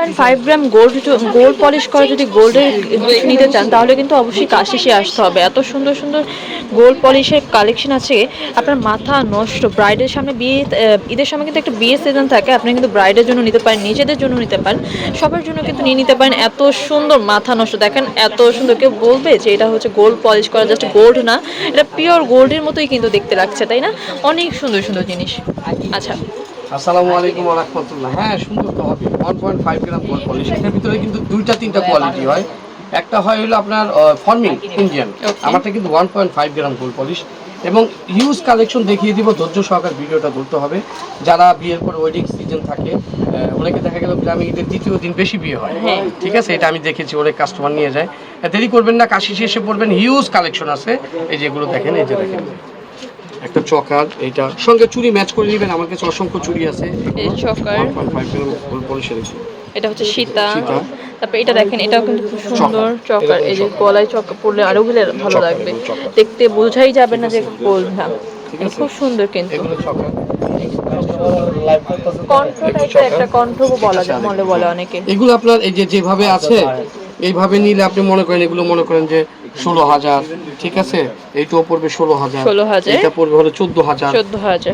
Point five gram gold gold polish করা যদি গোল্ডের নিতে চান, তাহলে কিন্তু অবশ্যই কাশিসে আসতে হবে। এত সুন্দর সুন্দর গোল্ড পলিশের কালেকশন আছে। আপনার মাথা নষ্ট ব্রাইডের সামনে বিয়ে ঈদের সময় কিন্তু একটা বিয়ে সিজন থাকে। আপনি কিন্তু ব্রাইডের জন্য নিতে পারেন, নিজেদের জন্য নিতে পারেন। সবার জন্য কিন্তু নিয়ে নিতে পারেন। এত সুন্দর মাথা নষ্ট, দেখেন এত সুন্দর। কেউ বলবে যে এটা হচ্ছে গোল্ড পলিশ করা জাস্ট গোল্ড না। এটা পিওর গোল্ডের মতোই কিন্তু দেখতে লাগছে, তাই না? অনেক সুন্দর সুন্দর জিনিস। আচ্ছা। আসসালামু আলাইকুম ওয়া রাহমাতুল্লাহ। হ্যাঁ সুন্দর তো হবে। One point five gram gold polish এটার ভিতরে কিন্তু দুইটা তিনটা কোয়ালিটি হয়। একটা হয় হলো আপনার ফর্মিং ইন্ডিয়ান আমারটা কিন্তু one point five gram gold polish এবং হিউজ কালেকশন দেখিয়ে দিব ধৈর্য সহকার ভিডিওটা ধরতে হবে। যারা বিয়ের পর ওয়েডিং সিজন থাকে অনেকে দেখা গেল গ্রামে ঈদের দ্বিতীয় দিন বেশি বিয়ে হয়। হ্যাঁ। ঠিক আছে? এটা আমি দেখেছি অনেক কাস্টমার নিয়ে যায়। দেরি করবেন না কাশি শেষে পড়বেন। হিউজ কালেকশন আছে। এই যেগুলো দেখেন এই যে দেখেন। একটা চকার এটা সঙ্গে চুড়ি ম্যাচ করে নেবেন আমার কাছে অসংখ্য চুড়ি আছে। এই চকার। গ্রাম এটা হচ্ছে সীতা। তারপর এটা দেখেন এটাও কিন্তু খুব সুন্দর চকার। এই যে গলায় চকার পরলে আরও গেলে ভালো লাগবে। দেখতে বোঝাই যাবে না যে গোল্ড না খুব সুন্দর কিন্তু। এগুলো চকার। কণ্ঠ টাইপের একটা কণ্ঠ বলা যায় বলে অনেকে। এগুলো আপনার এই যে যেভাবে আছে এইভাবে নিলে আপনি মনে করেন এগুলো মনে করেন যে ষোলো হাজার ঠিক আছে? এইটাও পড়বে ষোলো হাজার। 16,000 এটা পড়বে হলো চোদ্দ হাজার।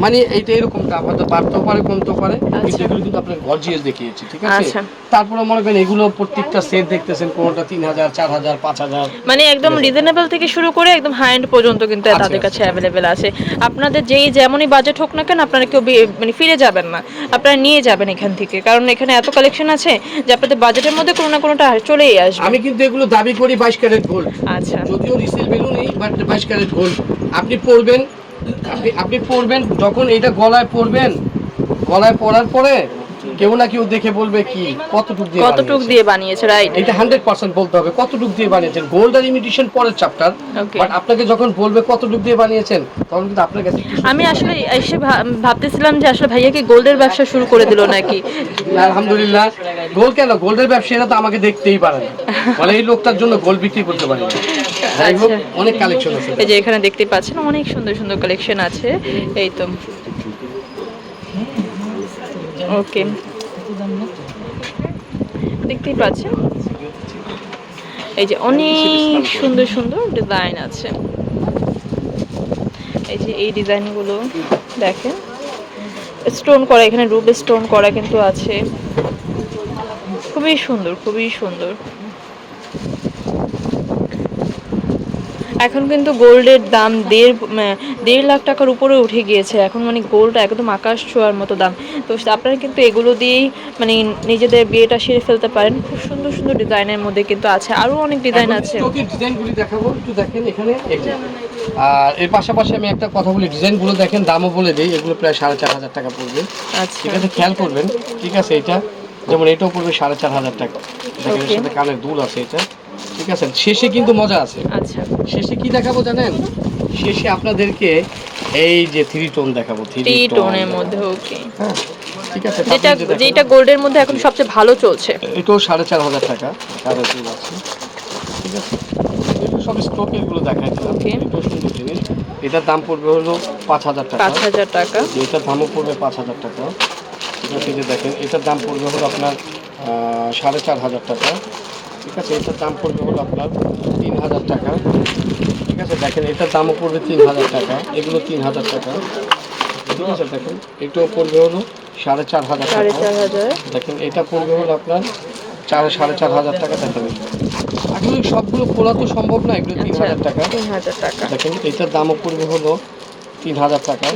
মানে এইটা এরকম দাম হয়তো বাড়তেও পারে কমতেও পারে। কিন্তু আচ্ছা। এগুলো কিন্তু আপনার গর্জিয়াস দেখিয়েছি ঠিক আছে? আচ্ছা। তারপরে মনে করেন এগুলো প্রত্যেকটা সেট দেখতেছেন কোনটা তিন হাজার চার হাজার পাঁচ হাজার। মানে একদম রিজনেবল থেকে শুরু করে একদম হাই এন্ড পর্যন্ত কিন্তু তাদের কাছে অ্যাভেলেবেল আছে। আপনাদের যেই যেমনই বাজেট হোক না কেন আপনারা কেউ মানে ফিরে যাবেন না। আপনারা নিয়ে যাবেন এখান থেকে। কারণ এখানে এত কালেকশন আছে যে আপনাদের বাজেটের মধ্যে কোনো না কোনোটা চলেই আসবে। আমি কিন্তু এগুলো দাবি করি বাইশ ক্যারেট গোল্ড আচ্ছা। যদিও রিসেল ভ্যালু নেই বাট বাইশ ক্যারেট গোল্ড আপনি পরবেন আপনি আপনি পরবেন যখন এটা গলায় পরবেন গলায় পরার পরে কেউ না কেউ দেখে বলবে কি কতটুক দিয়ে কতটুক দিয়ে বানিয়েছে রাইট এটা হান্ড্রেড পার্সেন্ট বলতে হবে কতটুক দিয়ে বানিয়েছেন? গোল্ড আর ইমিটেশন পরের চ্যাপ্টার বাট আপনাকে যখন বলবে কতটুক দিয়ে বানিয়েছেন তখন কিন্তু আপনার কাছে আমি আসলে এসে ভাবতেছিলাম যে আসলে ভাইয়া কি গোল্ডের ব্যবসা শুরু করে দিল নাকি? আলহামদুলিল্লাহ। গোল্ড কেন? গোল্ডের ব্যবসায়ীরা তো আমাকে দেখতেই পারে না। মানে এই লোকটার জন্য গোল্ড বিক্রি করতে পারি যাই হোক আচ্ছা। অনেক কালেকশন আছে। এই যে এখানে দেখতে পাচ্ছেন অনেক সুন্দর সুন্দর কালেকশন আছে। এই তো। ওকে দেখতেই পাচ্ছেন? এই যে অনেক সুন্দর সুন্দর ডিজাইন আছে। এই যে এই ডিজাইনগুলো দেখেন। স্টোন করা, এখানে রুবে স্টোন করা কিন্তু আছে। খুবই সুন্দর খুবই সুন্দর। এখন কিন্তু গোল্ডের দাম দেড় দেড় লাখ টাকার উপরে উঠে গিয়েছে। এখন মানে গোল্ড একদম আকাশ ছোঁয়ার মতো দাম। তো আপনারা কিন্তু এগুলো দিয়েই মানে নিজেদের বিয়েটা সেরে ফেলতে পারেন। খুব সুন্দর সুন্দর ডিজাইনের মধ্যে কিন্তু আছে। আরও অনেক ডিজাইন আছে। ডিজাইনগুলি দেখাবো। একটু দেখেন এখানে আর এর পাশাপাশি আমি একটা কথা বলি ডিজাইনগুলো দেখেন দামও বলে দিই। এগুলো প্রায় সাড়ে চার হাজার টাকা পড়বে। আচ্ছা। ঠিক আছে খেয়াল করবেন। ঠিক আছে এটা যেমন এটাও পড়বে সাড়ে চার হাজার টাকা। দেখেন সাথে কানের দুল আছে এটা। ঠিক আছে? শেষে কিন্তু মজা আছে। আচ্ছা। শেষে কি দেখাবো জানেন? শেষে আপনাদেরকে এই যে থ্রি টোন দেখাবো থ্রি টোনের মধ্যে ওকে হ্যাঁ ঠিক আছে যেটা যেটা গোল্ডের মধ্যে এখন সবচেয়ে ভালো চলছে। এটাও সাড়ে চার হাজার টাকা কানের দুল আছে। ঠিক আছে? সব স্টকেরগুলো দেখাই দিলাম। এটাও সুন্দর জিনিস। এটার দাম পড়বে হলো পাঁচ হাজার টাকা। পাঁচ হাজার টাকা। এটার দামও পড়বে পাঁচ হাজার টাকা। এই যে দেখেন এটার দাম পড়বে হলো আপনার সাড়ে চার হাজার টাকা। ঠিক আছে এটার দাম পড়বে হলো আপনার তিন হাজার টাকা। ঠিক আছে দেখেন এটার দামও পড়বে তিন হাজার টাকা এগুলো তিন হাজার টাকা। ঠিক আছে দেখেন এটাও পড়বে হলো সাড়ে চার হাজার টাকা। দেখেন এটা পড়বে হলো আপনার চার সাড়ে চার হাজার টাকা দেখেন। আসলে সবগুলো খোলা তো সম্ভব না এগুলো তিন আচ্ছা হাজার টাকা। তিন হাজার টাকা। দেখেন এটার দামও পড়বে হলো তিন হাজার টাকা।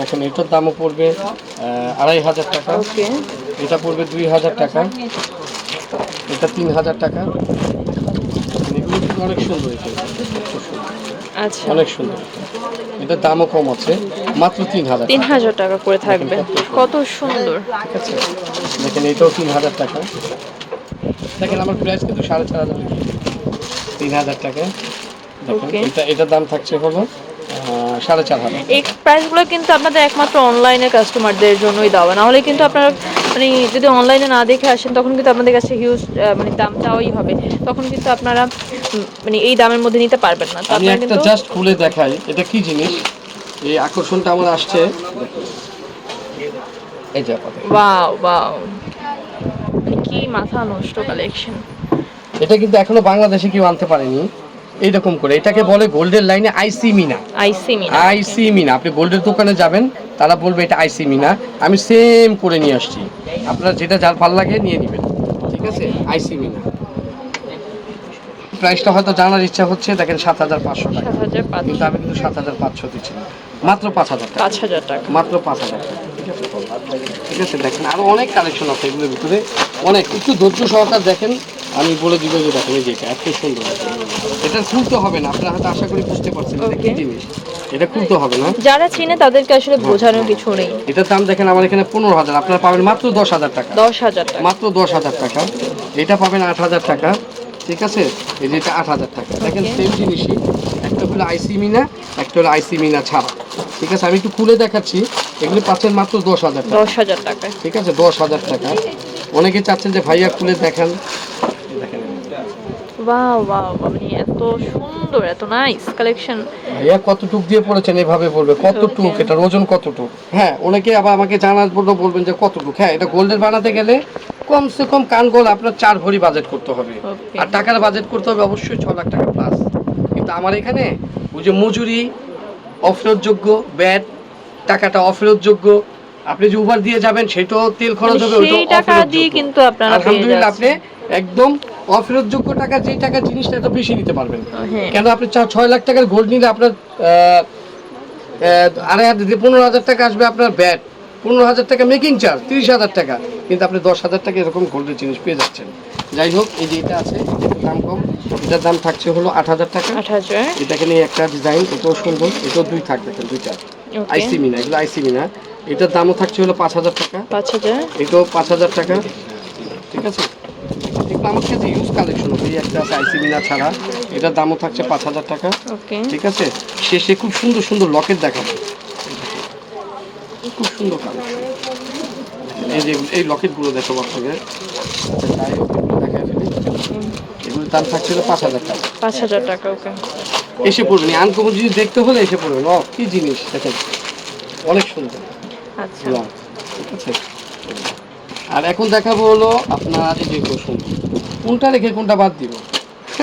দেখেন এটার দামও পড়বে আড়াই হাজার টাকা। এটা পড়বে দুই হাজার টাকা। এটা তিন হাজার টাকা। এগুলো কিন্তু অনেক সুন্দর এটা। আচ্ছা। অনেক সুন্দর এটার দামও কম আছে মাত্র তিন হাজার তিন হাজার টাকা করে থাকবে। কত সুন্দর। ঠিক আছে। দেখেন এটাও তিন হাজার টাকা। দেখেন আমার প্রাইস কিন্তু সাড়ে চার হাজার তিন হাজার টাকা। দেখেন এটা এটার দাম থাকছে হলো সাড়ে চার হাজার। এই প্রাইসগুলো কিন্তু আপনাদের একমাত্র অনলাইনে কাস্টমারদের জন্যই দেওয়া। না হলে কিন্তু আপনারা মানে যদি অনলাইনে না দেখে আসেন তখন কিন্তু আপনাদের কাছে হিউজ মানে দাম চাওয়াই হবে। তখন কিন্তু আপনারা মানে এই দামের মধ্যে নিতে পারবেন না। আমি একটা কিন্তু জাস্ট খুলে দেখাই এটা কি জিনিস? এই আকর্ষণটা আমার আসছে। এই যে ওয়াও ওয়াও মানে কি মাথা নষ্ট কালেকশন এটা কিন্তু এখনও বাংলাদেশে কেউ আনতে পারেনি। এইরকম করে। এটাকে বলে গোল্ডের লাইনে আইসি মিনা আইসি মিনা আইসি মিনা আপনি গোল্ডের দোকানে যাবেন তারা বলবে এটা আইসি মিনা আমি সেম করে নিয়ে আসছি। আপনার যেটা যার ভালো লাগে নিয়ে নেবেন। ঠিক আছে? আইসি মিনা প্রাইসটা হয়তো জানার ইচ্ছা হচ্ছে দেখেন সাত হাজার পাঁচশো টাকা। কিন্তু আমি কিন্তু সাত হাজার পাঁচশো দিচ্ছি মাত্র পাঁচ হাজার পাঁচ হাজার টাকা। মাত্র পাঁচ হাজার টাকা। ঠিক আছে? দেখেন আরও অনেক কালেকশন আছে এগুলোর ভিতরে। অনেক। একটু ধৈর্য সহকার দেখেন। আমি বলে দিব যে দেখেন এই যে এটা এত সুন্দর এটা খুলতে হবে না আপনারা হয়তো আশা করি বুঝতে পারছেন এটা কি জিনিস। এটা খুলতে হবে না। যারা চিনে তাদেরকে আসলে বোঝানোর কিছু নেই। এটার দাম দেখেন আমার এখানে পনেরো হাজার আপনারা পাবেন মাত্র দশ হাজার টাকা। দশ হাজার টাকা। মাত্র দশ হাজার টাকা। এটা পাবেন আট হাজার টাকা। ঠিক আছে? এই যে এটা আট হাজার টাকা। দেখেন. সেম জিনিসই। একটা হলো আইসি মিনা একটা হলো আইসি মিনা ছাড়া। ঠিক আছে? আমি একটু খুলে দেখাচ্ছি। এগুলো পাচ্ছেন মাত্র দশ হাজার টাকা। দশ হাজার টাকায় ঠিক আছে? দশ হাজার টাকা। অনেকে চাচ্ছেন যে ভাইয়া খুলে দেখান। দেখেন। ওয়াও ওয়াও মানে এত সুন্দর এত নাইস কালেকশন ভাইয়া কতটুক দিয়ে পড়েছেন? এভাবে বলবে। কতটুক? এটার ওজন কতটুক? হ্যাঁ অনেকে আবার আমাকে জানার পর বলবেন যে কতটুক? হ্যাঁ এটা গোল্ডের বানাতে গেলে কমসে কম কান গোল আপনার চার ভরি বাজেট করতে হবে। আর টাকার বাজেট করতে হবে অবশ্যই ছ লাখ টাকা প্লাস কিন্তু আমার এখানে ওই যে মজুরি অফেরতযোগ্য ব্যাট টাকাটা অফেরতযোগ্য আপনি যে উবার দিয়ে যাবেন সেটাও তেল খরচ হবে টাকা দিয়ে কিন্তু আপনারা আলহামদুলিল্লাহ আপনি একদম অফেরতযোগ্য টাকা যেই টাকা জিনিসটা এত বেশি নিতে পারবেন। হ্যাঁ। কেন আপনি ছয় লাখ টাকার গোল্ড নিলে আপনার আড়াই হাজার পনেরো হাজার টাকা আসবে আপনার ব্যাট পনেরো হাজার টাকা মেকিং চার্জ তিরিশ হাজার টাকা। কিন্তু আপনি দশ হাজার টাকা এরকম গোল্ডের জিনিস পেয়ে যাচ্ছেন। যাই হোক এই যে এটা আছে দাম কম। এটার দাম থাকছে হলো আট হাজার টাকা। এটাকে নিয়ে একটা ডিজাইন এটাও সুন্দর এটাও দুই থাক দেখেন দুইটা। আইসি মিনা এগুলো আইসি মিনা এটার দামও থাকছে হলো পাঁচ হাজার টাকা। পাঁচ হাজার। এটাও পাঁচ হাজার টাকা। ঠিক আছে? এগুলো আমার কাছে ইউজ কালেকশন এই একটা আছে আইসি মিনা ছাড়া। এটার দামও থাকছে পাঁচ হাজার টাকা। ওকে ঠিক আছে? শেষে খুব সুন্দর সুন্দর লকেট দেখাবো। খুব সুন্দর কালেকশন এই যে এই লকেটগুলো দেখো আপনাকে। এগুলো দেখাই ফেলি। এগুলোর দাম থাকছিল পাঁচ হাজার টাকা। পাঁচ হাজার টাকা ওকে এসে পড়বেন। আনকমন জিনিস দেখতে হলে এসে পড়বেন। ও কি জিনিস দেখেন। অনেক সুন্দর। আচ্ছা। ঠিক আছে? আর এখন দেখাবো হলো আপনার এই যে রসুন কোনটা রেখে কোনটা বাদ দিব?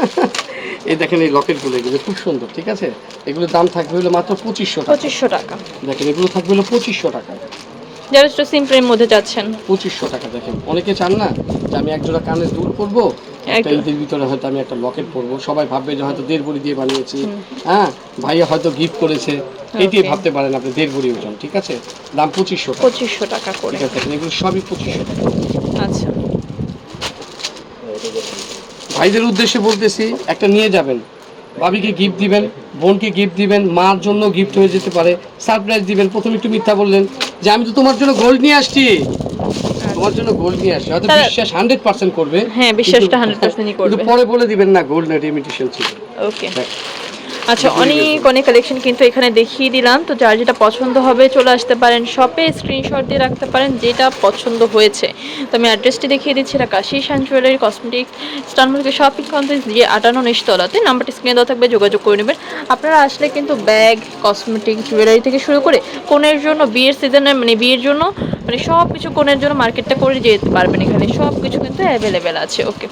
এই দেখেন এই লকেটগুলো এগুলো খুব সুন্দর ঠিক আছে? এগুলোর দাম থাকবে হলো মাত্র পঁচিশশো টাকা। পঁচিশশো টাকা। দেখেন এগুলো থাকবে হলো পঁচিশশো টাকা। যারা একটু সিম্পলের মধ্যে যাচ্ছেন। পঁচিশশো টাকা দেখেন। অনেকে চান না যে আমি এক জোড়া কানের দূর পরবো একটা ঈদের ভিতরে হয়তো আমি একটা লকেট পরবো। সবাই ভাববে যে হয়তো দেড় ভরি দিয়ে বানিয়েছি। হ্যাঁ ভাইয়া হয়তো গিফট করেছে। এটাই ভাবতে পারেন আপনি দেড় ভরি ওজন ঠিক আছে? দাম পঁচিশশো পঁচিশশো টাকা করে। ঠিক আছে এগুলো সবই পঁচিশশো টাকা। আচ্ছা। ভাইদের উদ্দেশ্যে বলতেছি একটা নিয়ে যাবেন। ভাবিকে গিফট দিবেন বোনকে গিফট দিবেন মার জন্য গিফট হয়ে যেতে পারে। সারপ্রাইজ দিবেন। প্রথমে একটু মিথ্যা বললেন যে আমি তো তোমার জন্য গোল্ড নিয়ে আসছি। তোমার জন্য গোল্ড নিয়ে আসে। হয়তো বিশ্বাস হান্ড্রেড পার্সেন্ট করবে হ্যাঁ, বিশ্বাসটা কিন্তু- 100% ই করবে। পরে বলে দিবেন না গোল্ড নেট ইমিটেশন ছিল। ওকে দেখ, আচ্ছা অনেক অনেক কালেকশন কিন্তু এখানে দেখিয়ে দিলাম। তো যার যেটা পছন্দ হবে চলে আসতে পারেন শপে স্ক্রিনশট দিয়ে রাখতে পারেন যেটা পছন্দ হয়েছে। তো আমি অ্যাড্রেসটি দেখিয়ে দিচ্ছি এটা কাশি শান জুয়েলারি কসমেটিক্স স্টানমার্কের শপিং কমপ্লেক্স দিয়ে আটানো নিচতলাতে নাম্বারটি স্ক্রিনে দেওয়া থাকবে যোগাযোগ করে নেবেন। আপনারা আসলে কিন্তু ব্যাগ কসমেটিক জুয়েলারি থেকে শুরু করে কোনের জন্য বিয়ের সিজনে মানে বিয়ের জন্য মানে সব কিছু কোনের জন্য মার্কেটটা করে যেতে পারবেন এখানে। সব কিছু কিন্তু অ্যাভেলেবেল আছে ওকে